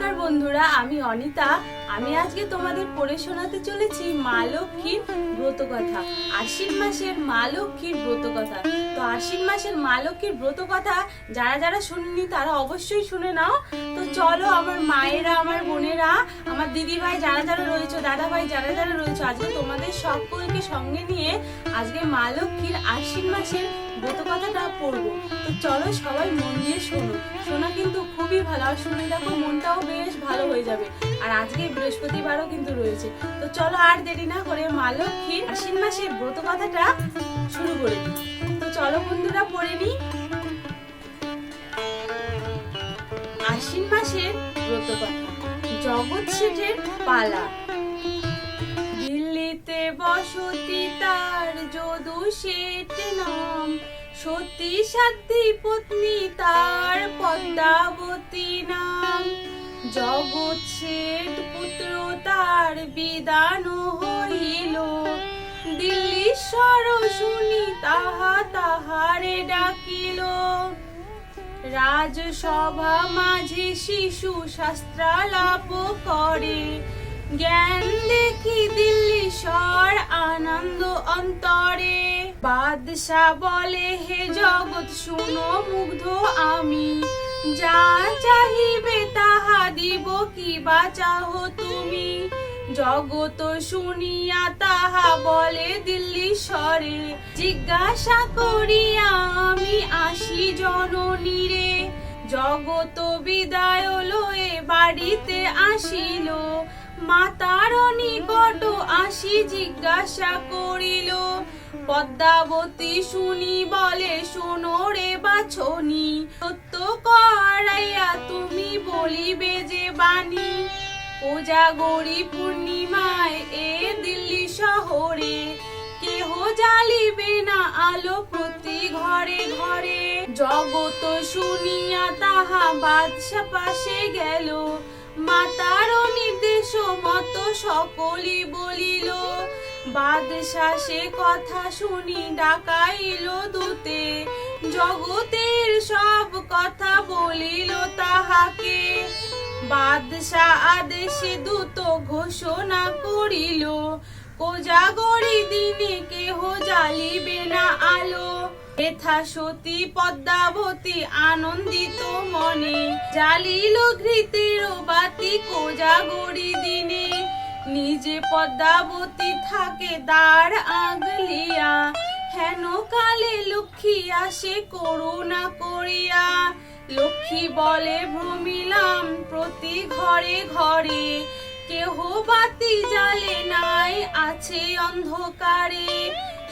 বন্ধুরা, আমি অনিতা। আমি আজকে তোমাদের পড়ে শোনাতে চলেছি মা লক্ষ্মীর ব্রত কথা আশ্বিন মাসের মা লক্ষ্মীর ব্রত কথা তো আশ্বিন মাসের মা লক্ষ্মীর ব্রত কথা যারা যারা শুনেনি তারা অবশ্যই শুনে নাও। তো চলো আমার মায়েরা, আমার বোনেরা, আমার দিদি ভাই যারা যারা রয়েছে দাদা ভাই যারা যারা রয়েছে, আজকে তোমাদের সকলকে সঙ্গে নিয়ে আজকে মা লক্ষ্মীর আশ্বিন মাসের ব্রত কথাটা পড়ব। তো চলো সবাই মন দিয়ে শোনো। শোনা কিন্তু খুবই ভালো, আর শুনে দেখো মনটাও বেশ ভালো হয়ে যাবে। আর আজকে বৃহস্পতিবারও কিন্তু রয়েছে। তো চলো আর দেরি না করে মা লক্ষ্মীর আশ্বিন মাসের ব্রত কথাটা শুরু করে। দিই চলো বন্ধুরা, পড়ে নিই। আশ্বিন মাসের ব্রত কথা জগৎ শেঠের পালা। দিল্লিতে বসতি তার যদু শেঠ নাম। সতী সাধ্যী পত্নী তার পদ্মাবতী নাম। জগৎ শেঠ পুত্র তার বিদান হইল। দিল্লীশ্বর শুনি তাহা তাহারে ডাকিল। রাজসভা মাঝে শিশু শাস্ত্রালাপ করে। জ্ঞান দেখি দিল্লি স্বর আনন্দ অন্তরে। বাদশা বলে, হে জগৎ, শুনো মুগ্ধ আমি। যা চাহিবে তাহা দিব, কি বা চাহো তুমি? জগত শুনিয়া তাহা বলে দিল্লি স্বরে। জিজ্ঞাসা করিয়া আমি আসি জননীরে জগত বিদায় লয়ে বাড়িতে আসিল। মাতার নিকট আসি জিজ্ঞাসা করিল, পদ্মাবতী শুনি বলে, শোনো রে বাছনি। সত্য করাইয়া তুমি বলিবে কোজাগরি পূর্ণিমায় এ দিল্লি শহরে। কেহ জ্বালিবে না আলো প্রতি ঘরে ঘরে। জগত শুনিয়া তাহা বাদশা পাশে গেল। মাতার নির্দেশ মত সকলি বলিল বাদশা সে কথা শুনি ডাকাইল দূতে। জগতের সব কথা বলিল তাহাকে। বাদশা আদেশে দূত ঘোষণা করিল। কোজাগরি দিনে কেহ জ্বালিবে না আলো। এথা সতী পদ্মাবতী আনন্দিত মনে। জ্বালিল ঘৃতের বাতি কোজাগরি দিনে। নিজে পদ্মাবতী থাকে দ্বার আগলিয়া। হেন কালে লক্ষ্মী আসে করুণা করিয়া। লক্ষ্মী বলে ভ্রমিলাম প্রতি ঘরে ঘরে। কেহ বাতি জ্বালে নাই, আছে অন্ধকারে।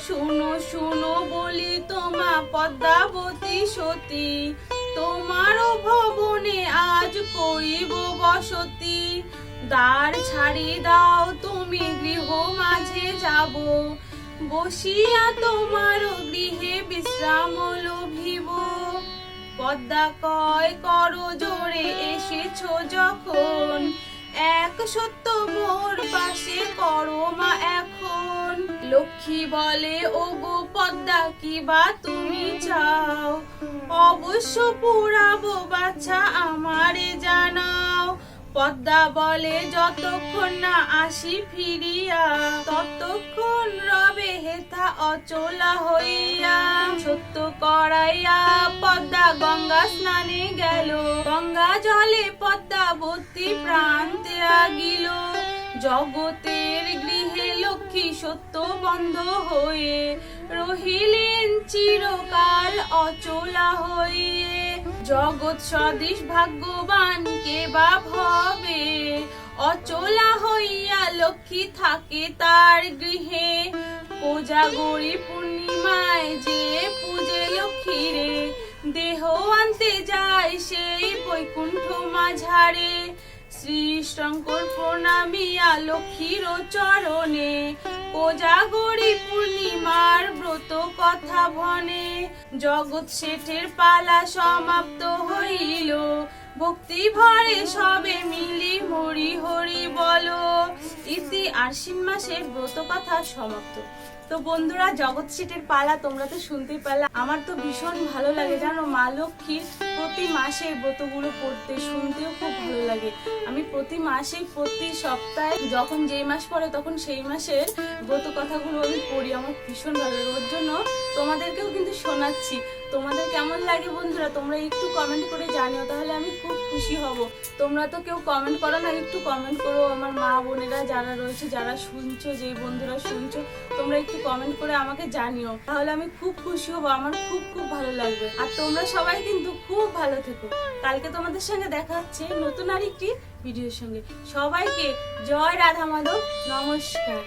শুনো শুনো বলি তোমা পদ্মাবতী সতী। তোমারও ভবনে আজ করিব বসতি। দ্বার ছাড়ি দাও, তুমি গৃহ মাঝে যাব। বসিয়া তোমার গৃহে বিশ্রাম লোভিব পদ্মা কয় কর জোরে এসেছ যখন। এক সত্য মোর পাশে করো মা এখন। লক্ষ্মী বলে ও গো পদ্মা, কি বা তুমি চাও? অবশ্য পুরাবো বাছা আমারে জানাও। পদ্মা বলে যতক্ষণ না আসি ফিরিয়া, ততক্ষণ রবে হেথা অচলা হইয়া। সত্য করাইয়া পদ্মা গঙ্গা স্নানে গেল। গঙ্গা জলে পদ্মাবতী প্রান্তে আগিল জগতের গৃহে লক্ষ্মী সত্য বন্ধ হয়ে রহিলেন চিরকাল অচলা হয়ে জগৎ সদৃশ ভাগ্যবান কে বা ভবে? অচলা হইয়া লক্ষ্মী থাকে তার গৃহে। কোজাগরি পূর্ণিমায় যে পূজে লক্ষ্মী রে দেহ আনতে যায় সেই বৈকুণ্ঠ মাঝারে। শ্রী শঙ্কর প্রণামিয়া লক্ষ্মীর চরণে কোজাগরি পূর্ণিমার ব্রত কথা ভনে জগৎ শেঠের পালা সমাপ্ত হইল, ভক্তি ভরে সবে মিলি হরি হরি বলো। ইতি আশ্বিন মাসের ব্রত কথা সমাপ্ত। তো বন্ধুরা, জগৎ শেঠের পালা তোমরা তো শুনতেই পারলা। আমার তো ভীষণ ভালো লাগে, জানো, মা লক্ষ্মীর প্রতি মাসে ব্রতগুলো পড়তে শুনতেও খুব ভালো লাগে। আমি প্রতি মাসে প্রতি সপ্তাহে যখন যেই মাস পড়ে তখন সেই মাসের ব্রত কথাগুলো আমি পড়ি। আমার ভীষণ ভালো লাগে। ওর জন্য তোমাদেরকেও কিন্তু শোনাচ্ছি। তোমাদের কেমন লাগে বন্ধুরা? তোমরা একটু কমেন্ট করে জানিও, তাহলে আমি খুব খুশি হব। তোমরা তো কেউ কমেন্ট করো না, একটু কমেন্ট করো। আমার মা বোনেরা যারা রয়েছে, যারা শুনছো যে বন্ধুরা শুনছো, তোমরা একটু কমেন্ট করে আমাকে জানিও। তাহলে আমি খুব খুশি হব। আমার খুব খুব ভালো লাগবে। আর তোমরা সবাই কিন্তু খুব ভালো থেকো। কালকে তোমাদের সঙ্গে দেখা হচ্ছে নতুন আরেকটি ভিডিওর সঙ্গে। সবাইকে জয় রাধা মাধব, নমস্কার।